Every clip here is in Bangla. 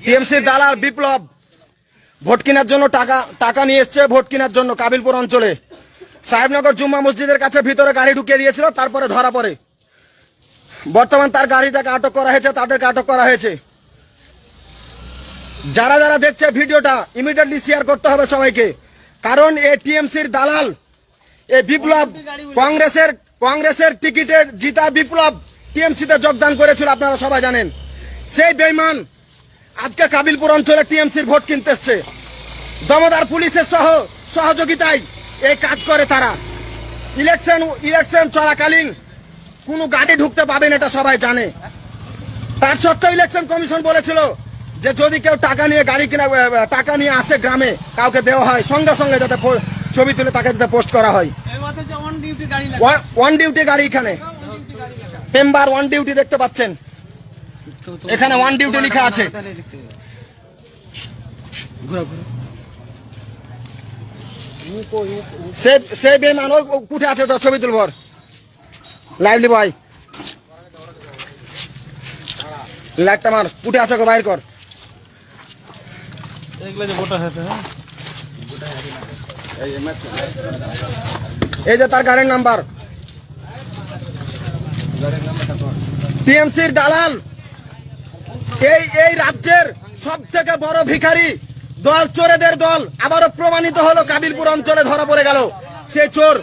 টিএমসির দালাল বিপ্লব। ভোট কেনার জন্য টাকা টাকা নিয়ে এসছে ভোট কেনার জন্য কাবিলপুর অঞ্চলে। সাহেবনগর জুম্মা মসজিদের কাছে ভিতরে গাড়ি ঢুকিয়ে দিয়েছিল, তারপরে ধরা পড়ে। বর্তমান তার গাড়িটাকে আটক করা হয়েছে, তাদেরকে আটক করা হয়েছে। যারা যারা দেখছে ভিডিওটা ইমিডিয়েটলি শেয়ার করতে হবে সবাইকে। কারণ এ টিএমসির দালাল এ বিপ্লব কংগ্রেসের কংগ্রেসের টিকিটের জিতা বিপ্লব টিএমসিতে যোগদান করেছিল, আপনারা সবাই জানেন। সেই বেইমান আজকে কাবিলপুর অঞ্চলে টিএমসির ভোট কিনতে এসছে। দমদার পুলিশের সহ সহযোগিতায় এই কাজ করে তারা। ইলেকশন ইলেকশন চলাকালীন কোনো গাড়ি ঢুকতে পাবেন এটা সবাই জানে। তার সত্ত্বেও ইলেকশন কমিশন বলেছিল যে যদি কেউ টাকা নিয়ে গাড়ি কিনা টাকা নিয়ে আসে গ্রামে কাউকে দেওয়া হয় সঙ্গে সঙ্গে যাতে ছবি তুলে তাকে যাতে পোস্ট করা হয়। ওয়ান ডিউটি গাড়ি এখানে। মেম্বার ওয়ান ডিউটি দেখতে পাচ্ছেন। এখানে ওয়ান ডিউটি লেখা আছে। সে সে বেমান কুঠে আছে তো ছবি তুলবর লাইভলি বয় লাইটটা মার কুঠে আছে ওকে বাইর কর। হ্যাঁ? এই যে তার গাড়ির নাম্বার। টিএমসির দালাল। এই এই রাজ্যের সব থেকে বড় ভিখারি দল, চোরেদের দল আবারও প্রমাণিত হলো কাবিলপুর অঞ্চলে ধরা পড়ে গেল। সে চোর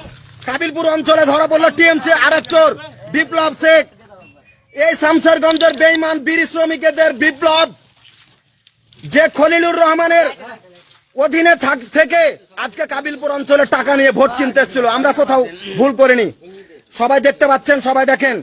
কাবিলপুর অঞ্চলে ধরা পড়ল টিএমসি আরেক চোর, বিপ্লব শেখ। এই শামসারগঞ্জের বেইমান বিড়ি শ্রমিকদের বিপ্লব, যে খলিলুর রহমানের অধীনে থাক, থেকে আজকে কাবিলপুর অঞ্চলে টাকা নিয়ে ভোট কিনতে এসেছিল। আমরা কোথাও ভুল করিনি। সবাই দেখতে পাচ্ছেন, সবাই দেখেন।